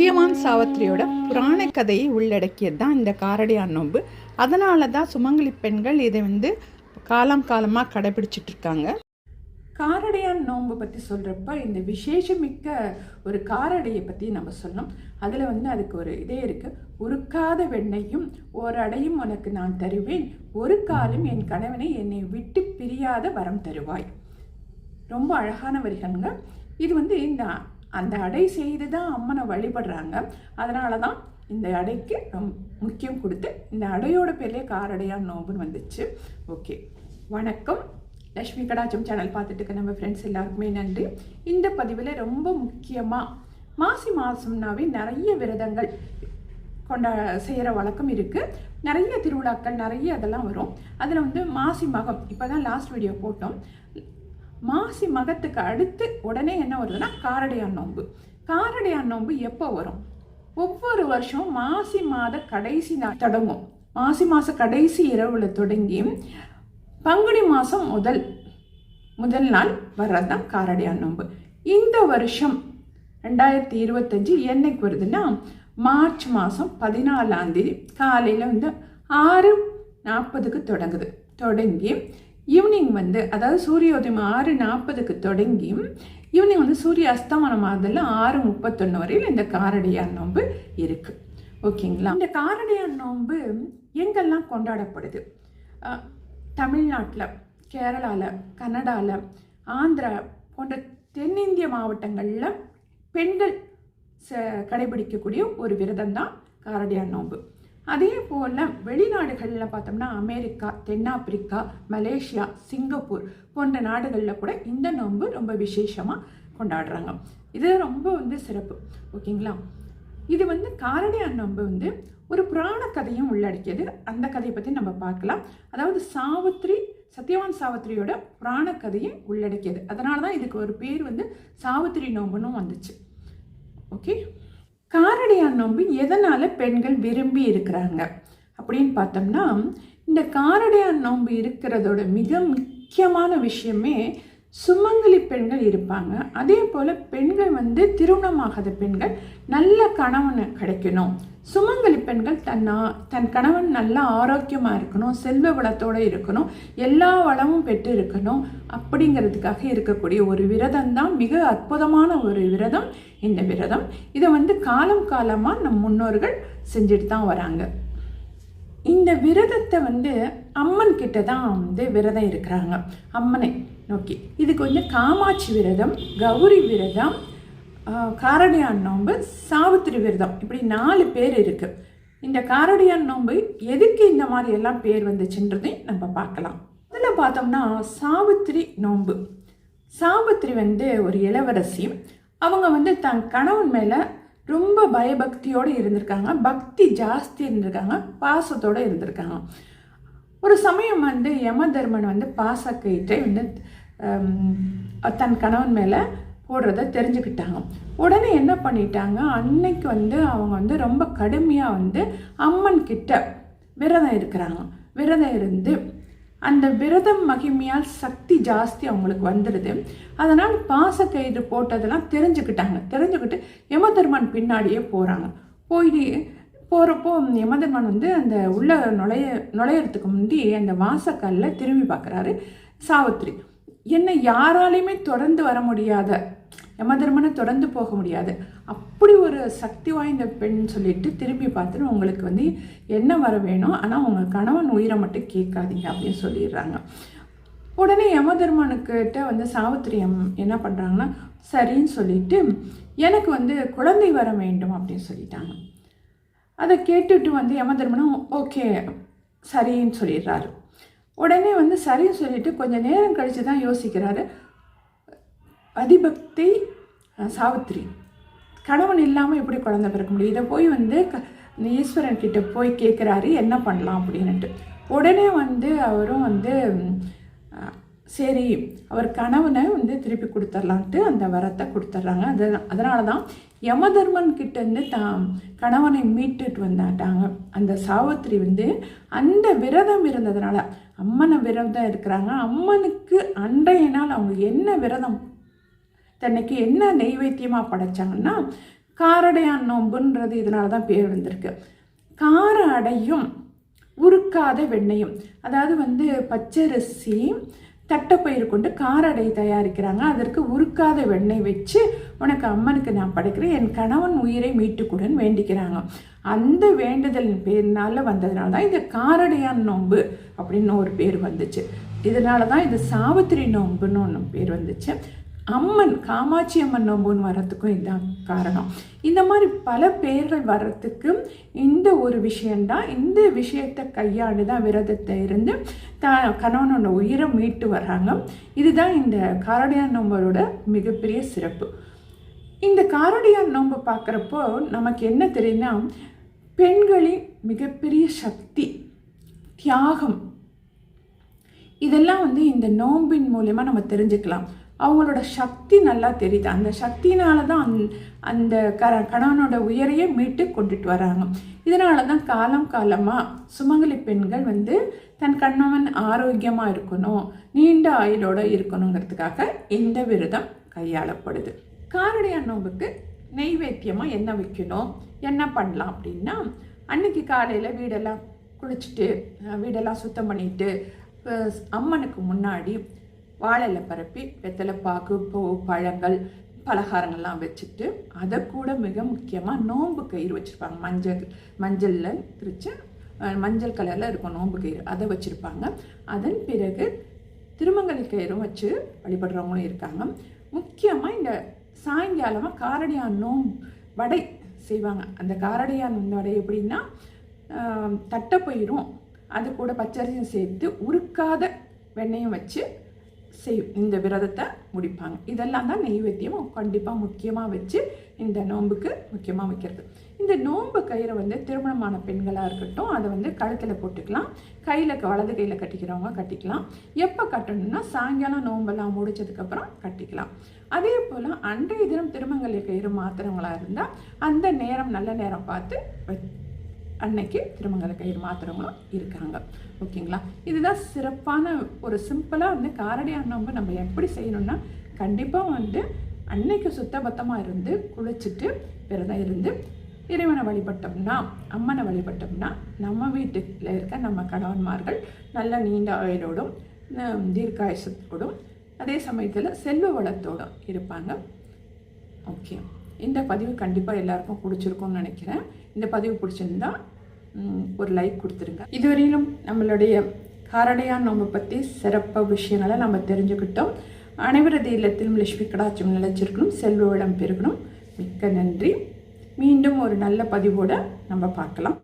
சத்தியவான் சாவத்திரியோட புராண கதையை உள்ளடக்கியது தான் இந்த காரடியான் நோன்பு. அதனால தான் சுமங்கலி பெண்கள் இதை வந்து காலம் காலமாக கடைபிடிச்சிட்டு இருக்காங்க காரடையான் நோன்பு பற்றி சொல்கிறப்ப இந்த விசேஷமிக்க ஒரு காரடையை பற்றி நம்ம சொல்லணும். அதில் வந்து அதுக்கு ஒரு இதே இருக்குது உருக்காத வெண்ணையும் ஒரு அடையும் உனக்கு நான் தருவேன். ஒரு காலம் என் கணவனை என்னை விட்டு பிரியாத வரம் தருவாய். ரொம்ப அழகான வரிகள்ங்க. இது வந்து இந்த அந்த அடை செய்து தான் அம்மனை வழிபடுறாங்க. அதனால தான் இந்த அடைக்கு ரொம்ப முக்கியம் கொடுத்து இந்த அடையோட பேர்லேயே காரடையான் நோம்புன்னு வந்துச்சு. ஓகே. வணக்கம். லக்ஷ்மி கடாச்சம் சேனல் பார்த்துட்டு இருக்க நம்ம ஃப்ரெண்ட்ஸ் எல்லாருக்குமே நன்றி. இந்த பதிவில் ரொம்ப முக்கியமாக மாசி மாதம்னாவே நிறைய விரதங்கள் கொண்டா செய்கிற வழக்கம் இருக்குது நிறைய திருவிழாக்கள் நிறைய அதெல்லாம் வரும். அதில் வந்து மாசி மகம் இப்போ தான் லாஸ்ட் வீடியோ போட்டோம். மாசி மகத்துக்கு அடுத்து உடனே என்ன வருதுன்னா காரடையான் நோன்பு. காரடையான் நோன்பு எப்போ வரும்? ஒவ்வொரு வருஷம் மாசி மாத கடைசி நாள் தொடங்கும். மாசி மாத கடைசி இரவில் தொடங்கி பங்குனி மாதம் முதல் முதல் நாள் வர்றது தான் காரடையான் நோன்பு. இந்த வருஷம் ரெண்டாயிரத்தி இருபத்தஞ்சி என்னைக்கு வருதுன்னா மார்ச் மாதம் பதினாலாம் தேதி. காலையில் வந்து ஆறு நாற்பதுக்கு தொடங்குது. தொடங்கி ஈவினிங் வந்து அதாவது சூரியோதயம் ஆறு நாற்பதுக்கு தொடங்கி ஈவினிங் வந்து சூரிய அஸ்தமனம் ஆகுதுல ஆறு முப்பத்தொன்று வரையில் இந்த காரடியார் நோன்பு இருக்குது ஓகேங்களா? இந்த காரடியார் நோன்பு எங்கெல்லாம் கொண்டாடப்படுது? தமிழ்நாட்டில் கேரளாவில் கன்னடாவில் ஆந்திரா போன்ற தென்னிந்திய மாவட்டங்களில் பெண்கள் ச கடைபிடிக்கக்கூடிய ஒரு விரதம் தான் காரடியார் நோன்பு. அதே போல் வெளிநாடுகளில் பார்த்தோம்னா அமெரிக்கா தென்னாப்பிரிக்கா மலேசியா சிங்கப்பூர் போன்ற நாடுகளில் கூட இந்த நோன்பு ரொம்ப விசேஷமாக கொண்டாடுறாங்க. இது ரொம்ப வந்து சிறப்பு. ஓகேங்களா? இது வந்து காரடியான் நோன்பு வந்து ஒரு புராண கதையும் உள்ளடக்கியது. அந்த கதையை பற்றி நம்ம பார்க்கலாம். அதாவது சாவித்ரி சத்யவான் சாவித்திரியோட புராண கதையை உள்ளடக்கியது. அதனால தான் இதுக்கு ஒரு பேர் வந்து சாவித்திரி நோம்புன்னு வந்துச்சு. ஓகே? காரடியார் நோன்பு எதனால் பெண்கள் விரும்பி இருக்கிறாங்க? அப்படின்னு பார்த்தோம்னா இந்த காரடியான் நோன்பு இருக்கிறதோட மிக முக்கியமான விஷயமே சுமங்கலி பெண்கள் இருப்பாங்க. அதே போல் பெண்கள் வந்து திருமணமாகாத பெண்கள் நல்ல கணவன் கிடைக்கணும். சுமங்கலி பெண்கள் தன்னா தன் கணவன் நல்லா ஆரோக்கியமாக இருக்கணும் செல்வ வளத்தோடு இருக்கணும் எல்லா வளமும் பெற்று இருக்கணும் அப்படிங்கிறதுக்காக இருக்கக்கூடிய ஒரு விரதம் தான் மிக அற்புதமான ஒரு விரதம் இந்த விரதம். இதை வந்து காலம் காலமாக நம் முன்னோர்கள் செஞ்சுட்டு தான் வராங்க. இந்த விரதத்தை வந்து அம்மன் கிட்ட தான் வந்து விரதம் இருக்கிறாங்க. அம்மனை. நோக்கி. இதுக்கு வந்து காமாட்சி விரதம் கௌரி விரதம் காரடியான் நோன்பு சாவித்திரி விரதம். இப்படி நாலு பேர் இருக்குது இந்த காரடியான் நோன்பு எதுக்கு இந்த மாதிரி எல்லாம் பேர் வந்துச்சுன்றதையும் நம்ம பார்க்கலாம். அதில் பார்த்தோம்னா சாவித்திரி நோன்பு. சாவித்திரி வந்து ஒரு இளவரசி. அவங்க வந்து தன் கணவன் மேலே ரொம்ப பயபக்தியோடு இருந்திருக்காங்க. பக்தி ஜாஸ்தி இருந்திருக்காங்க. பாசத்தோடு இருந்திருக்காங்க. ஒரு சமயம் வந்து யமதர்மன் வந்து பாசக்கயிற்றை வந்து தன் கணவன் மேலே போடுறத தெரிஞ்சுக்கிட்டாங்க. உடனே என்ன பண்ணிட்டாங்க? அன்னைக்கு வந்து அவங்க வந்து ரொம்ப கடுமையாக வந்து அம்மன் கிட்ட விரதம் இருக்கிறாங்க. விரதம் இருந்து அந்த விரதம் மகிமையால் சக்தி ஜாஸ்தி அவங்களுக்கு வந்துடுது அதனால் பாசக்கயிறு போட்டதெல்லாம் தெரிஞ்சுக்கிட்டாங்க. தெரிஞ்சுக்கிட்டு யமதர்மன் பின்னாடியே போகிறாங்க போயிட்டு போகிறப்போ யமதர்மன் வந்து அந்த உள்ள நுழைய நுழையறதுக்கு முந்தி அந்த வாசக்கல்ல திரும்பி பார்க்குறாரு சாவித்ரி என்னை யாராலையுமே தொடர்ந்து வர முடியாத யமதர்மனை தொடர்ந்து போக முடியாது. அப்படி ஒரு சக்தி வாய்ந்த பெண் சொல்லிட்டு திரும்பி பார்த்துட்டு உங்களுக்கு வந்து என்ன வர வேணும் ஆனால் உங்கள் கணவன் உயிரை மட்டும் கேட்காதீங்க அப்படின்னு சொல்லிடுறாங்க. உடனே யமதர்மனுக்கிட்ட வந்து சாவித்திரி அம்- என்ன பண்ணுறாங்கன்னா சரின்னு சொல்லிட்டு எனக்கு வந்து குழந்தை வர வேண்டும் அப்படின்னு சொல்லிட்டாங்க. அதை கேட்டுட்டு வந்து யமதர்மனும் ஓகே சரின்னு சொல்லிடுறாரு. உடனே வந்து சரின்னு சொல்லிட்டு கொஞ்சம் நேரம் கழித்து தான் யோசிக்கிறாரு. அதிபக்தி சாவித்திரி. கணவன் இல்லாமல் எப்படி குழந்தை பிறக்க முடியும்? இதை போய் வந்து க ஈஸ்வரன் கிட்ட போய் கேட்குறாரு என்ன பண்ணலாம் அப்படின்னுட்டு. உடனே வந்து அவரும் வந்து சரி அவர் கணவனை வந்து திருப்பி கொடுத்துர்லான்ட்டு அந்த வரத்தை கொடுத்துட்றாங்க அது அதனால தான் யமதர்மன் கிட்டேருந்து தான் கணவனை மீட்டுட்டு வந்தாட்டாங்க. அந்த சாவத்திரி வந்து அந்த விரதம் இருந்ததுனால அம்மனை விரதம் இருக்கிறாங்க. அம்மனுக்கு அன்றைய நாள் அவங்க என்ன விரதம்? தன்னைக்கு என்ன நெய்வேத்தியமாக படைச்சாங்கன்னா காரடையான் நோம்புன்றது இதனால தான் பேர் வந்திருக்கு. கார அடையும் உருக்காத வெண்ணையும் அதாவது வந்து பச்சரிசி தட்டைப்பயிறு கொண்டு காரடை தயாரிக்கிறாங்க. அதற்கு உருக்காத வெண்ணெய் வச்சு உனக்கு அம்மனுக்கு நான் படைக்கிறேன். என் கணவன் உயிரை மீட்டுக்கூடன் வேண்டிக்கிறாங்க. அந்த வேண்டுதல் பேர்னால வந்ததுனால தான் இது காரடையான் நோன்பு அப்படின்னு ஒரு பேர் வந்துச்சு. இதனால தான் இது சாவித்திரி நோன்புன்னு ஒன்று பேர் வந்துச்சு. அம்மன் காமாட்சி அம்மன் நோம்புன்னு வர்றதுக்கும் இதுதான் காரணம். இந்த மாதிரி பல பேர்கள் வர்றதுக்கு இந்த ஒரு விஷயந்தான் இந்த விஷயத்தை கையாண்டு தான் விரதத்தை இருந்து த கணவனோட உயிரை மீட்டு வர்றாங்க. இதுதான் இந்த காரடியான் நோம்பரோட மிகப்பெரிய சிறப்பு. இந்த காரடியான் நோன்பு பார்க்குறப்போ நமக்கு என்ன தெரியும்னா பெண்களின் மிகப்பெரிய சக்தி தியாகம். இதெல்லாம் வந்து இந்த நோம்பின் மூலயமா நம்ம தெரிஞ்சுக்கலாம். அவங்களோட சக்தி நல்லா தெரியுது. அந்த சக்தினால தான் அந் அந்த க கணவனோட உயரையே மீட்டு கொண்டுட்டு வராங்க. இதனால தான் காலம் காலமாக சுமங்கலி பெண்கள் வந்து தன் கணவன் ஆரோக்கியமாக இருக்கணும் நீண்ட ஆயுளோடு இருக்கணுங்கிறதுக்காக இந்த விரதம் கையாளப்படுது. காரடையான் நோம்புக்கு நெய்வேத்தியமாக என்ன வைக்கணும் என்ன பண்ணலாம் அப்படின்னா அன்னைக்கு காலையில் வீடெல்லாம் குளிச்சுட்டு வீடெல்லாம் சுத்தம் பண்ணிட்டு அம்மனுக்கு முன்னாடி வாழையில் பரப்பி வெத்தலை பாக்கு பூ பழங்கள் பலகாரங்கள்லாம் வச்சுட்டு அதை கூட மிக முக்கியமாக நோன்பு கயிறு வச்சுருப்பாங்க. மஞ்சள் மஞ்சளில் பிரித்து மஞ்சள் கலரில் இருக்கும் நோம்பு கயிறு. அதை வச்சுருப்பாங்க. அதன் பிறகு திருமங்கலி கயிறும் வச்சு வழிபடுறவங்களும் இருக்காங்க. முக்கியமாக இந்த சாயங்காலமாக காரடியான் நோம் வடை செய்வாங்க. அந்த காரடியான் வடை எப்படின்னா தட்டைப்பயிரும் அது கூட பச்சரிசியும் சேர்த்து உருக்காத வெண்ணையும் வச்சு செய் இந்த விரதத்தை முடிப்பாங்க. இதெல்லாம் தான் நெய்வேத்தியம் கண்டிப்பாக முக்கியமாக வச்சு இந்த நோன்புக்கு முக்கியமாக வைக்கிறது. இந்த நோன்பு கயிறை வந்து திருமணமான பெண்களாக இருக்கட்டும் அதை வந்து கழுத்தில் போட்டுக்கலாம். கையில் வலது கையில் கட்டிக்கிறவங்க கட்டிக்கலாம். எப்போ கட்டணும்னா சாயங்காலம் நோன்பெல்லாம் முடிச்சதுக்கப்புறம் கட்டிக்கலாம். அதே போல் அன்றைய தினம் திருமங்கல்ய கயிறு மாத்திரங்களாக இருந்தால் அந்த நேரம் நல்ல நேரம் பார்த்து அன்னைக்கு திருமங்கல கயிறு மாத்துறவங்களும் இருக்காங்க. ஓகேங்களா? இதுதான் சிறப்பான ஒரு சிம்பிளாக வந்து காரடி நோம்பு நம்ம எப்படி செய்யணும்னா கண்டிப்பாக வந்து அன்னைக்கு சுத்தபத்தமாக இருந்து குளிச்சுட்டு விரதம் இருந்து இறைவனை வழிபட்டோம்னா அம்மனை வழிபட்டோம்னா நம்ம வீட்டில் இருக்க நம்ம கணவன்மார்கள் நல்ல நீண்ட ஆயுளோடும் தீர்க்காயுசத்தோடும் அதே சமயத்தில் செல்வ வளத்தோடும் இருப்பாங்க. ஓகே. இந்த பதிவு கண்டிப்பாக எல்லாருக்கும் பிடிச்சிருக்கும்னு நினைக்கிறேன். இந்த பதிவு பிடிச்சிருந்தா ஒரு லைக் கொடுத்துருங்க. இதுவரையிலும் நம்மளுடைய காரடையான் நோம்பை பற்றி சிறப்பாக விஷயங்களை நம்ம தெரிஞ்சுக்கிட்டோம். அனைவரது இல்லத்திலும் லட்சுமி கடாச்சம் நிலைச்சிருக்கணும் செல்வ வளம் பெருகணும். மிக்க நன்றி. மீண்டும் ஒரு நல்ல பதிவோடு நம்ம பார்க்கலாம்.